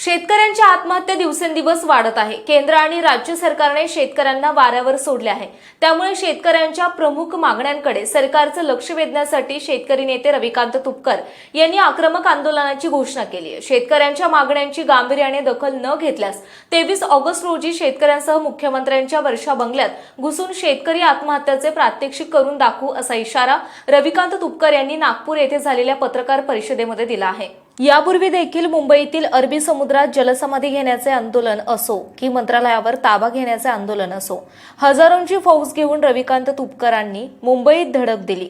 शेतकऱ्यांच्या आत्महत्या दिवसेंदिवस वाढत आहे. केंद्र आणि राज्य सरकारने शेतकऱ्यांना वाऱ्यावर सोडले आहे. त्यामुळे शेतकऱ्यांच्या प्रमुख मागण्यांकडे सरकारचं लक्ष वेधण्यासाठी शेतकरी नेते रविकांत तुपकर यांनी आक्रमक आंदोलनाची घोषणा केली आहे. शेतकऱ्यांच्या मागण्यांची गांभीर्याने दखल न घेतल्यास तेवीस ऑगस्ट रोजी शेतकऱ्यांसह मुख्यमंत्र्यांच्या वर्षा बंगल्यात घुसून शेतकरी आत्महत्याचे प्रात्यक्षिक करून दाखवू असा इशारा रविकांत तुपकर यांनी नागपूर येथे झालेल्या पत्रकार परिषदेमध्ये दिला आहे. यापूर्वी देखील मुंबईतील अरबी समुद्रात जलसमाधी घेण्याचे आंदोलन असो की मंत्रालयावर ताबा घेण्याचे आंदोलन असो हजारोंची फौज घेऊन रविकांत तुपकरांनी मुंबईत धडक दिली.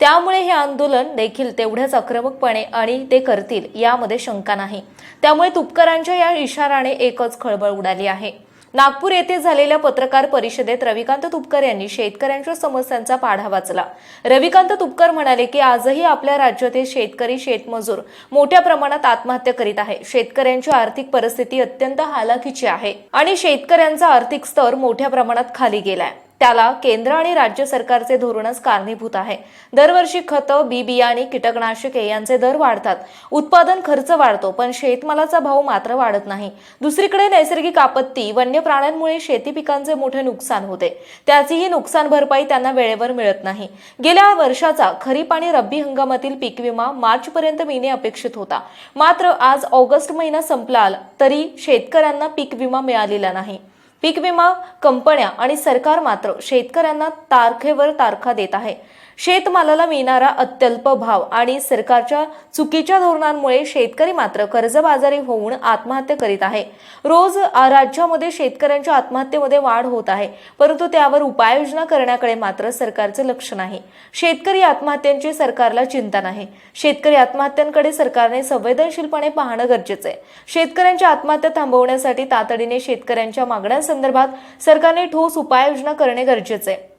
त्यामुळे हे आंदोलन देखील तेवढ्याच आक्रमकपणे आणि ते करतील यामध्ये शंका नाही. त्यामुळे तुपकरांच्या या इशाराने एकच खळबळ उडाली आहे. नागपूर येथे झालेल्या पत्रकार परिषदेत रविकांत तुपकर यांनी शेतकऱ्यांच्या समस्यांचा पाढा वाचला. रविकांत तुपकर म्हणाले की आजही आपल्या राज्यातील शेतकरी शेतमजूर मोठ्या प्रमाणात आत्महत्या करीत आहे. शेतकऱ्यांची आर्थिक परिस्थिती अत्यंत हालाखीची आहे आणि शेतकऱ्यांचा आर्थिक स्तर मोठ्या प्रमाणात खाली गेलाय. त्याला केंद्र आणि राज्य सरकारचे धोरणच कारणीभूत आहे. दरवर्षी खतं बी बियाणे कीटकनाशके यांचे दर वाढतात. उत्पादन खर्च वाढतो पण शेतमालाचा भाव मात्र वाढत नाही. दुसरीकडे नैसर्गिक आपत्ती वन्य प्राण्यांमुळे शेती पिकांचे मोठे नुकसान होते. त्याचीही नुकसान भरपाई त्यांना वेळेवर मिळत नाही. गेल्या वर्षाचा खरीप आणि रब्बी हंगामातील पीक विमा मार्च पर्यंत मिळणे अपेक्षित होता. मात्र आज ऑगस्ट महिना संपला तरी शेतकऱ्यांना पीक विमा मिळालेला नाही. पीक विमा कंपन्या आणि सरकार मात्र शेतकऱ्यांना तारखेवर तारखा देत आहे. शेतमालाला मिळणारा अत्यल्प भाव आणि सरकारच्या चुकीच्या धोरणांमुळे शेतकरी मात्र कर्जबाजारी होऊन आत्महत्या करीत आहे. रोज राज्यामध्ये शेतकऱ्यांच्या आत्महत्येमध्ये वाढ होत आहे परंतु त्यावर उपाययोजना करण्याकडे मात्र सरकारचं लक्ष नाही. शेतकरी आत्महत्यांची सरकारला चिंता नाही. शेतकरी आत्महत्यांकडे सरकारने संवेदनशीलपणे पाहणं गरजेचं आहे. शेतकऱ्यांच्या आत्महत्या थांबवण्यासाठी तातडीने शेतकऱ्यांच्या मागण्यांसंदर्भात सरकारने ठोस उपाययोजना करणे गरजेचे आहे.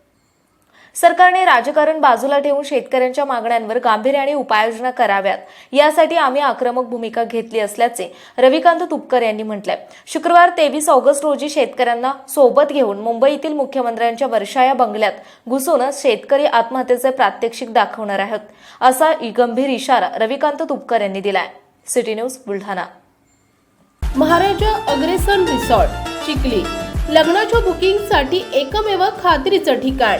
सरकारने राजकारण बाजूला ठेवून शेतकऱ्यांच्या मागण्यांवर गांभीर्याने उपाययोजना कराव्यात. यासाठी आम्ही आक्रमक भूमिका घेतली असल्याचे रविकांत तुपकर यांनी म्हटलंय. शुक्रवार तेवीस ऑगस्ट रोजी शेतकऱ्यांना सोबत घेऊन मुंबईतील मुख्यमंत्र्यांच्या वर्षा या बंगल्यात घुसूनच शेतकरी आत्महत्येचे प्रात्यक्षिक दाखवणार आहोत असा गंभीर इशारा रविकांत तुपकर यांनी दिलाय. City news Buldhana. Maharaja Agrasen resort Chikhli. लग्नाच्या बुकिंगसाठी एकमेव खात्रीचं ठिकाण.